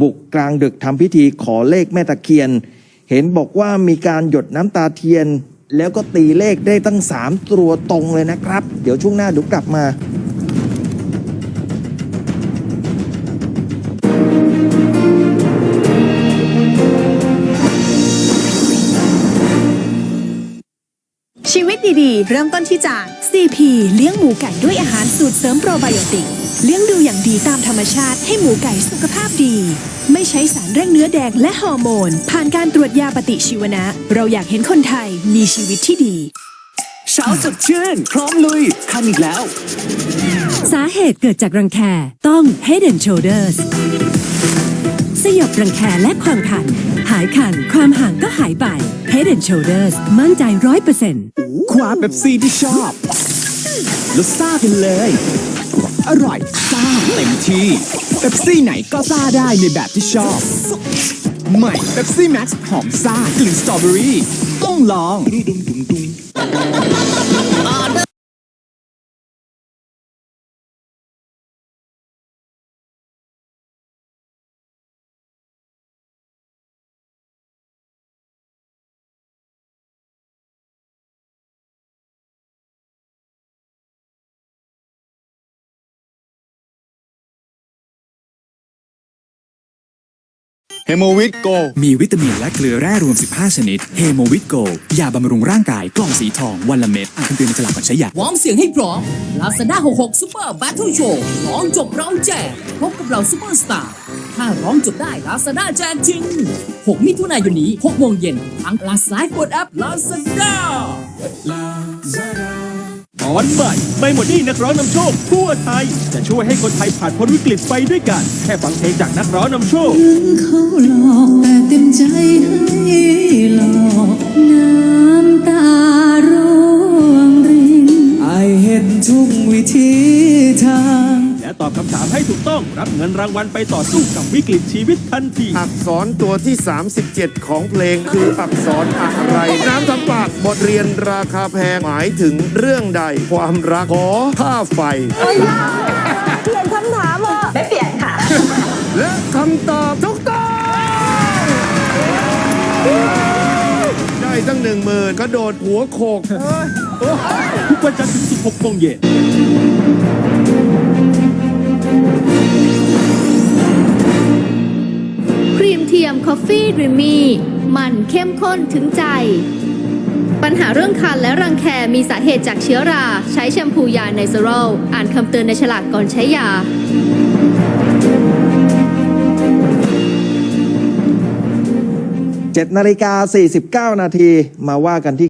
บุกกลางดึกทำพิธีขอเลขแม่ตะเคียน เห็นบอกว่ามีการหยดน้ำตาเทียน แล้วก็ตีเลขได้ตั้ง 3 ตัวตรงเลยนะครับ เดี๋ยวช่วงหน้าดูกลับมาชีวิตดีๆ เริ่มต้นที่จาก CP เลี้ยงหมูไก่ด้วยอาหารสูตรเสริมโปรไบโอติก เลี้ยงดูอย่างดีตามธรรมชาติให้หมูไก่สุขภาพดี ไม่ใช้สารเร่งเนื้อแดงและฮอร์โมน ผ่านการตรวจยาปฏิชีวนะ เราอยากเห็นคนไทยมีชีวิตที่ดี เช้าสดชื่น พร้อมลุย คันอีกแล้ว สาเหตุเกิดจากรังแคต้อง Head and Shoulders สยบรังแคและความคัน หายคัน ความห่างก็หายไป Head and Shoulders มั่นใจร้อยเปอร์เซ็นต์คว้าเบบซี่ที่ชอบแล้วซ่าไปเลย อร่อยซ่าเต็มที่เบบซี่ไหนก็ซ่าได้ในแบบที่ชอบ ใหม่เบบซี่แม็กซ์หอมซ่ากลิ่นสตรอเบอรี่ต้องลองเฮโมวิตโก มีวิตามินและเกลือแร่รวม 15 ชนิด เฮโมวิตโก ยาบำรุงร่างกายกล่องสีทอง วันละเม็ดอ่านคำเตือนในฉลากก่อนใช้ยาวอร์มเสียงให้พร้อม Lazada 66 Super Battle Show ร้องจบเราแจกพบกับเราซูเปอร์สตาร์ ถ้าร้องจบได้ Lazada แจกจริง 6 มิถุนายนนี้6โมงเย็นทาง Lazada กดแอป Lazada ต อนใหม่ไม่หมดหนี่นักร้องนำโชคทั่วไทย จะช่วยให้คนไทยผ่านพ้นวิกฤตไปด้วยกัน แค่ฟังเพลงจากนักร้องนำโชคเขาหลอกแต่เต็มใจให้หลอกน้ำตาร่วงรินไอเห็นทุกวิธีทาง และตอบคำถามให้ถูกต้องรับเงินรางวัลไปต่อสู้กับวิกฤตชีวิตทันที อักษรตัวที่ 37 ของเพลงคืออักษรอะ ทเรียนราคาแพงหมายถึงเรื่องใด ความรักขอค่าไฟเปลี่ยนคำถามเหรอไม่เปลี่ยนค่ะ และคำตอบถูกต้องได้ตั้งหนึ่งหมื่นกระโดดหัวโขกทุกวันจันทร์ถึง16โมงเย็นครีมเทียมคอฟฟี่ด e มมี่มันเข้มข้นถึงใจ ปัญหาเรื่องคันและรังแคมีสาเหตุจากเชื้อรา ใช้แชมพูยาไนโซอรอลอ่านคำเตือนในฉลากก่อนใช้ยา 7นาฬิกา49 นาทีมาว่ากันที่